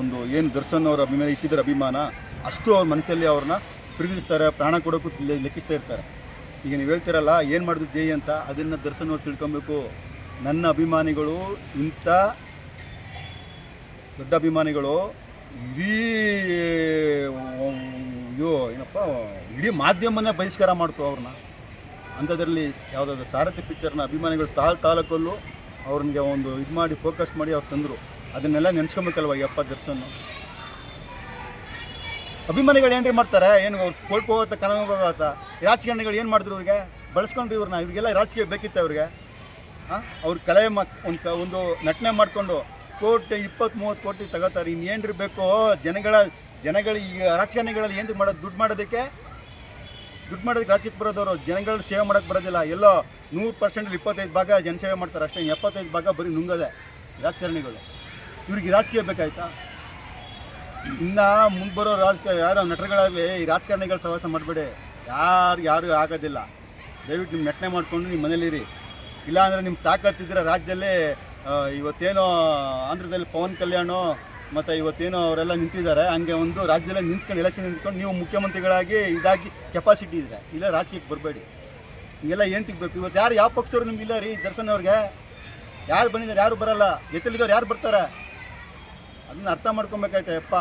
ಒಂದು ಏನು ದರ್ಶನ್ ಅವರ ಅಭಿಮಾನ ಇಟ್ಟಿದ್ದಾರೆ ಅಭಿಮಾನ, ಅಷ್ಟು ಅವ್ರ ಮನಸ್ಸಲ್ಲಿ ಅವ್ರನ್ನ ಪ್ರೀತಿಸ್ತಾರೆ, ಪ್ರಾಣ ಕೊಡೋಕ್ಕೂ ಲೆಕ್ಕಿಸ್ತಾ ಇರ್ತಾರೆ. ಈಗ ನೀವು ಹೇಳ್ತಿರಲ್ಲ, ಏನು ಮಾಡಿದ್ರು ಜೈ ಅಂತ, ಅದನ್ನು ದರ್ಶನ್ ಅವ್ರು ತಿಳ್ಕೊಬೇಕು. ನನ್ನ ಅಭಿಮಾನಿಗಳು ಇಂಥ ದೊಡ್ಡ ಅಭಿಮಾನಿಗಳು, ಇಡೀ ಅಯ್ಯೋ, ಏನಪ್ಪ, ಇಡೀ ಮಾಧ್ಯಮನೇ ಬಹಿಷ್ಕಾರ ಮಾಡ್ತು ಅವ್ರನ್ನ. ಅಂಥದ್ರಲ್ಲಿ ಯಾವುದಾದ್ರು ಸಾರಥಿ ಪಿಕ್ಚರ್ನ ಅಭಿಮಾನಿಗಳು ತಾಲ್ ತಾಲೂಕಲ್ಲೂ ಅವ್ರಿಗೆ ಒಂದು ಇದು ಮಾಡಿ ಫೋಕಸ್ ಮಾಡಿ ಅವ್ರು ತಂದರು. ಅದನ್ನೆಲ್ಲ ನೆನ್ಸ್ಕೊಬೇಕಲ್ವ ಯಪ್ಪ ದರ್ಶನ್? ಅಭಿಮಾನಿಗಳು ಏನ್ರಿ ಮಾಡ್ತಾರೆ? ಏನು ಕೋಲ್ಕೋಗತ್ತ ಕನಗೋಗತ್ತ ರಾಜಕಾರಣಿಗಳು ಏನು ಮಾಡಿದ್ರು ಇವ್ರಿಗೆ? ಬಳಸ್ಕೊಂಡ್ರಿ ಇವ್ರನ್ನ. ಇವ್ರಿಗೆಲ್ಲ ರಾಜಕೀಯ ಬೇಕಿತ್ತು ಅವ್ರಿಗೆ. ಅವ್ರ ಕಲೆ ಮಾ, ಒಂದು ನಟನೆ ಮಾಡಿಕೊಂಡು ಕೋಟಿ ಇಪ್ಪತ್ತು ಮೂವತ್ತು ಕೋಟಿ ತಗೋತಾರೆ. ಇನ್ನೇನ್ರಿ ಬೇಕೋ? ಜನಗಳ ಜನಗಳ ಈ ರಾಜಕಾರಣಿಗಳಲ್ಲಿ ಏನು ಮಾಡೋದು? ದುಡ್ಡು ಮಾಡೋದಕ್ಕೆ? ದುಡ್ಡು ಮಾಡೋದಕ್ಕೆ ರಾಜ್ಯಕ್ಕೆ ಬರೋದವರು ಜನಗಳ ಸೇವೆ ಮಾಡೋಕ್ಕೆ ಬರೋದಿಲ್ಲ. ಎಲ್ಲೋ ನೂರು ಪರ್ಸೆಂಟ್ ಇಪ್ಪತ್ತೈದು ಭಾಗ ಜನಸೇವೆ ಮಾಡ್ತಾರೆ ಅಷ್ಟೇ. ಎಪ್ಪತ್ತೈದು ಭಾಗ ಬರೀ ನುಂಗದೆ ರಾಜಕಾರಣಿಗಳು. ಇವ್ರಿಗೆ ರಾಜಕೀಯ ಬೇಕಾಯ್ತಾ? ಇನ್ನು ಮುಂದೆ ಬರೋ ರಾಜಕೀಯ ಯಾರೋ ನಟರುಗಳಾಗಲಿ ಈ ರಾಜಕಾರಣಿಗಳ ಸಹವಾಸ ಮಾಡಬೇಡಿ. ಯಾರು ಯಾರು ಆಗೋದಿಲ್ಲ. ದಯವಿಟ್ಟು ನಿಮ್ಮ ನಟನೆ ಮಾಡಿಕೊಂಡು ನಿಮ್ಮ ಮನೇಲಿರಿ. ಇಲ್ಲಾಂದರೆ ನಿಮ್ಮ ತಾಕತ್ತಿದ್ರೆ ರಾಜ್ಯದಲ್ಲಿ ಇವತ್ತೇನೋ ಆಂಧ್ರದಲ್ಲಿ ಪವನ್ ಕಲ್ಯಾಣೋ ಮತ್ತು ಇವತ್ತೇನೋ ಅವರೆಲ್ಲ ನಿಂತಿದ್ದಾರೆ. ಹಂಗೆ ಒಂದು ರಾಜ್ಯದಲ್ಲಿ ನಿಂತ್ಕೊಂಡು ಎಲೆಕ್ಷನ್ ನಿಂತ್ಕೊಂಡು ನೀವು ಮುಖ್ಯಮಂತ್ರಿಗಳಾಗಿ ಇದಾಗಿ ಕೆಪಾಸಿಟಿ ಇದೆ ಇಲ್ಲ ರಾಜಕೀಯಕ್ಕೆ ಬರಬೇಡಿ. ಹಿಂಗೆಲ್ಲ ಏನು ತಿಕ್ಬೇಕು? ಇವತ್ತು ಯಾರು ಯಾವ ಪಕ್ಷದವ್ರು ನಿಮ್ಗೆ ಇಲ್ಲ ರೀ ದರ್ಶನ್ ಅವ್ರಿಗೆ? ಯಾರು ಬಂದಿದ್ದಾರೆ? ಯಾರು ಬರಲ್ಲ? ಎತ್ತಲಿದ್ದವ್ರು ಯಾರು ಬರ್ತಾರೆ? ಅದನ್ನ ಅರ್ಥ ಮಾಡ್ಕೊಬೇಕಾಯ್ತಾ ಯಪ್ಪ?